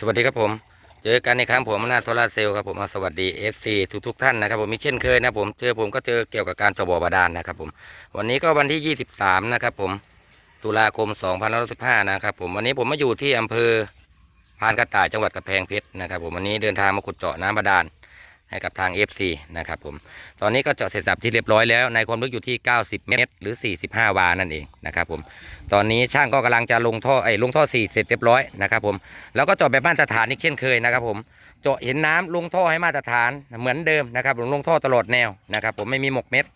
สวัสดีครับผมเจอกันในครั้งผมนาโซลาร์เซลล์ครับผมอ่าสวัสดี FC ทุกทุกท่านนะครับผมมีเช่นเคยนะผมเจอผมก็เจอเกี่ยวกับการเจาะบ่อบาดาลนะครับผมวันนี้ก็วันที่ 23 นะครับผมตุลาคม2515นะครับผมวันนี้ผมมาอยู่ที่อำเภอพานกระต่ายจังหวัดกระแพงเพชรนะครับผมวันนี้เดินทางมาขุดเจาะน้ำบาดาล ให้กับทาง FC นะครับผม ตอนนี้ก็เจาะเสร็จสับที่เรียบร้อยแล้ว ในความลึกอยู่ที่ 90 เมตร หรือ 45 วา นั่นเองนะครับผม ตอนนี้ช่างก็กำลังจะลงท่อไอ้ลงท่อ 4 เสร็จเรียบร้อยนะครับผม แล้วก็เจาะแบบมาตรฐานอีกเช่นเคยนะครับผม เจาะเห็นน้ำลงท่อให้มาตรฐานเหมือนเดิมนะครับผมลงท่อตลอดแนวนะครับผมไม่มีหมกเม็ด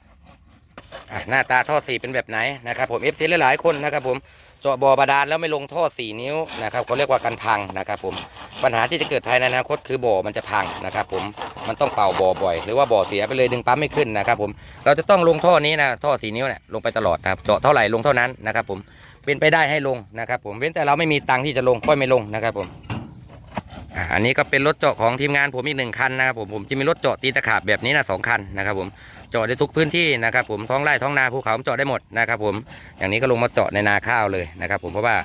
หน้าตาท่อสีเป็นแบบไหนนะครับผมเอฟซีหลายๆคนนะครับผม เจาะบ่อบาดาลแล้วไม่ลงท่อสี่นิ้วนะครับเขาเรียกว่ากันพังนะครับผมปัญหาที่จะเกิดภายในอนาคตคือบ่อมันจะพังนะครับผมมันต้องเป่าบ่อบ่อย หรือว่าบ่อเสียไปเลยดึงปั๊มไม่ขึ้นนะครับผมเราจะต้องลงท่อนี้นะท่อสี่นิ้วเนี่ยลงไปตลอดนะครับเจาะเท่าไหร่ลงเท่านั้นนะครับผมเป็นไปได้ให้ลงนะครับผมเว้นแต่เราไม่มีตังค์ที่จะลงค่อยไม่ลงนะครับผมอันนี้ก็เป็นรถเจาะของทีมงานผมอีกหนึ่งคันนะครับผมผมจะมีรถเจาะตีนตะขาบแบบนี้นะสองคันนะครับผม เจาะได้ทุกพื้นที่นะครับ ผมท้องไร่ท้องนาภูเขาเจาะได้หมดนะครับ ผมอย่างนี้ก็ลงมาเจาะในนาข้าวเลยนะครับ ผมเพราะว่า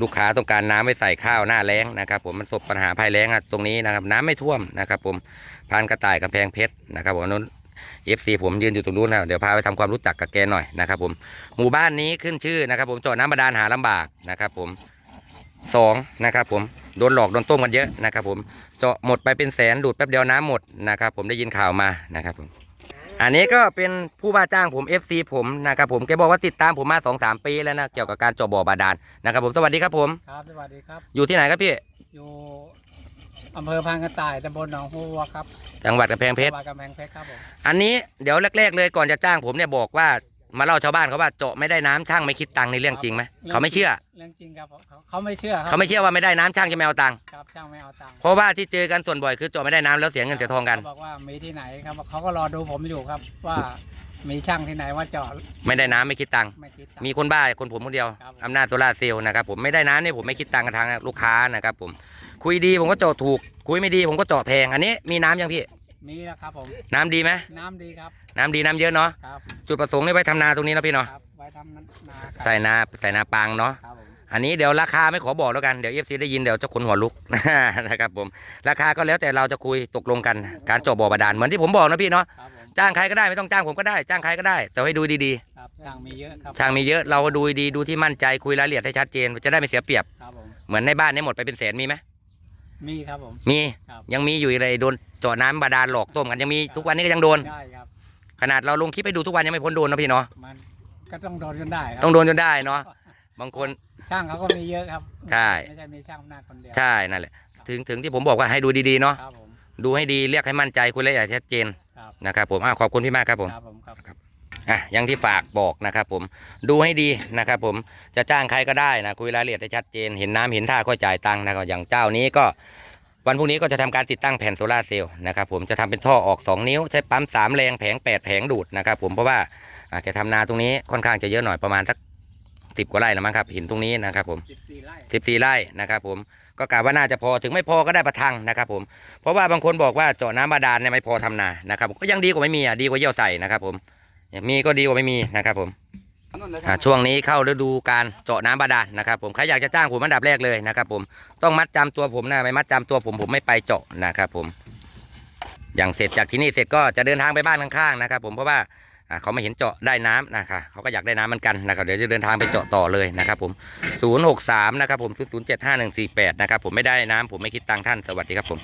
ลูกค้าต้องการน้ำไว้ใส่ข้าวหน้าแล้งนะครับ ผมมันสบปัญหาภัยแล้งอะตรงนี้นะครับ น้ำไม่ท่วมนะครับ ผมพานกระต่ายกำแพงเพชรนะครับผมนู้นเอฟซีผมยืนอยู่ตรงนู้นนะเดี๋ยวพาไปทำความรู้จักกับแกหน่อยนะครับ ผมหมู่บ้านนี้ขึ้นชื่อนะครับ ผมเจาะน้ำบาดาลหาลำบากนะครับ ผมสองนะครับ ผมโดนหลอกโดนต้มกันเยอะนะครับ ผมเจาะหมดไปเป็นแสนดูดแป๊บเดียวน้ำหมดนะครับ ผมได้ยินข่าวมานะครับผม อันนี้ก็เป็นผู้ว่าจ้างผม FC ผมนะครับผมแกบอกว่าติดตามผมมา2อสปีแล้วนะเกี่ยวกับการเจาะบ่อบาดาลนะครับผมสวัสดีครับผมครับสวัสดีครับ อยู่ที่ไหนครับพี่อยู่อำเภอพานกระต่ายตำบลหนองบัวครับจังหวัดกำแพงเพชรจังหวัดกำแพงเพชรครับผมอันนี้เดี๋ยวแรก ๆ เลยก่อนจะจ้างผมเนี่ยบอกว่ามาเล่าชาวบ้านเขาว่าเจาะไม่ได้น้ำช่างไม่คิดตังค์ในเรื่องจริงไหมเขาไม่เชื่อเรื่องจริงครับเขาเขาไม่เชื่อครับเขาไม่เชื่อว่าไม่ได้น้ำช่างจะไม่เอาตังค์ ตังค์เพราะว่าที่เจอกันส่วนบ่อยคือเจาะไม่ได้น้ำแล้วเสียเงินเสียทองกัน เขาบอกว่ามีที่ไหนครับเขาก็รอดูผมอยู่ครับ ว่ามีช่างที่ไหนว่าเจาะไม่ได้น้ำไม่คิดตังค์ไม่คิดตังค์ มีคนบ้าคนผมคนเดียวครับผม อำนาจตัวลาร์เซลล์นะครับผมไม่ได้น้ำเนี่ยผมไม่คิดตังค์กับทางลูกค้านะครับผมคุยดีผมก็เจาะถูก คุยไม่ดีผมก็เจาะแพงอันนี้มีน้ำยังพี่มีแล้วครับผม น้ำดีไหมน้ำดีครับน้ำดีน้ำเยอะเนาะครับจุดประสงค์นี่ไว้ทำนาตรงนี้เนาะพี่เนาะครับ ไว้ทำนานาครับใส่นาใส่นาปางเนาะครับผม อันนี้เดี๋ยวราคาไม่ขอบอกแล้วกันเดี๋ยวเอฟซีได้ยินเดี๋ยวจะขนหัวลุกนะครับผมราคาก็แล้วแต่เราจะคุยตกลงกันการเจาะบ่อบาดาลเหมือนที่ผมบอกนะพี่เนาะครับผมจ้างใครก็ได้ไม่ต้องจ้างผมก็ได้จ้างใครก็ได้ แต่ให้ดูดีครับช่างมีเยอะครับๆช่างมีเยอะเราก็ดูดีดูที่มั่นใจคุยรายละเอียดให้ชัดเจนจะได้ไม่เสียเปรียบครับผมเหมือนในบ้านนี้หมดไปเป็นแสนมีไหมมีครับผม มีครับ ยังมีอยู่เลยโดนเจาะน้ำบาดาลหลอกต้มกันยังมีทุกวันนี้ก็ยังโดน ได้ครับ ขนาดเราลงคลิปไปดูทุกวันยังไม่พ้นโดนนะพี่เนาะมันก็ต้องโดนจนได้ครับต้องโดนจนได้เนาะบางคน ช่างเขาก็มีเยอะครับใช่ ไม่ใช่มีช่างอำนาจคนเดียวใช่นั่นแหละถึงถึงที่ผมบอกว่าให้ดูดีๆเนาะครับผมดูให้ดีเรียกให้มั่นใจคุยรายละเอียดชัดเจนครับนะครับผมอะขอบคุณพี่มากครับผม ครับผมครับ อะอยังที่ฝากบอกนะครับผมดูให้ดีนะครับผมจะจ้างใครก็ได้นะคุยรายละเอียดให้ชัดเจนเห็นน้ำเห็นท่าก็จ่ายตังค์นะครับอย่างเจ้านี้ก็ วันพรุ่งนี้ก็จะทำการติดตั้งแผ่นโซลาร์เซลล์นะครับผมจะทำเป็นท่อออก 2 นิ้ว ใช้ปั๊ม 3 แรงแผง 8 แผงดูดนะครับผมเพราะว่าอะแกทำนาตรงนี้ค่อนข้างจะเยอะหน่อยประมาณสัก สิบกว่าไร่แล้วมั้งครับเห็นตรงนี้นะครับผม14ไร่สิบสี่ไร่นะครับผมก็กะว่าน่าจะพอถึงไม่พอก็ได้ประทังนะครับผมเพราะว่าบางคนบอกว่าเจาะน้ำบาดาลเนี่ยไม่พอทำนานะครับก็ยังดีกว่าไม่มีอะดีกว่าเยี่ยวใส่นะครับผมอย่างมีก็ดีกว่าไม่มีนะครับผมอะช่วงนี้เข้าฤดูการเจาะน้ำบาดาลนะครับผมใครอยากจะจ้างผมอันดับแรกเลยนะครับผมต้องมัดจำตัวผมนะไม่มัดจำตัวผมผมไม่ไปเจาะนะครับผมอย่างเสร็จจากที่นี่เสร็จก็จะเดินทางไปบ้านข้างๆนะครับผมเพราะว่าอะ เขาไม่เห็นเจาะได้น้ำนะคะเขาก็อยากได้น้ำเหมือนกันนะครับเดี๋ยวจะเดินทางไปเจาะต่อเลยนะครับผม 063 นะครับผม 0075148 นะครับผมไม่ได้น้ำผมไม่คิดตังค์ท่านสวัสดีครับผม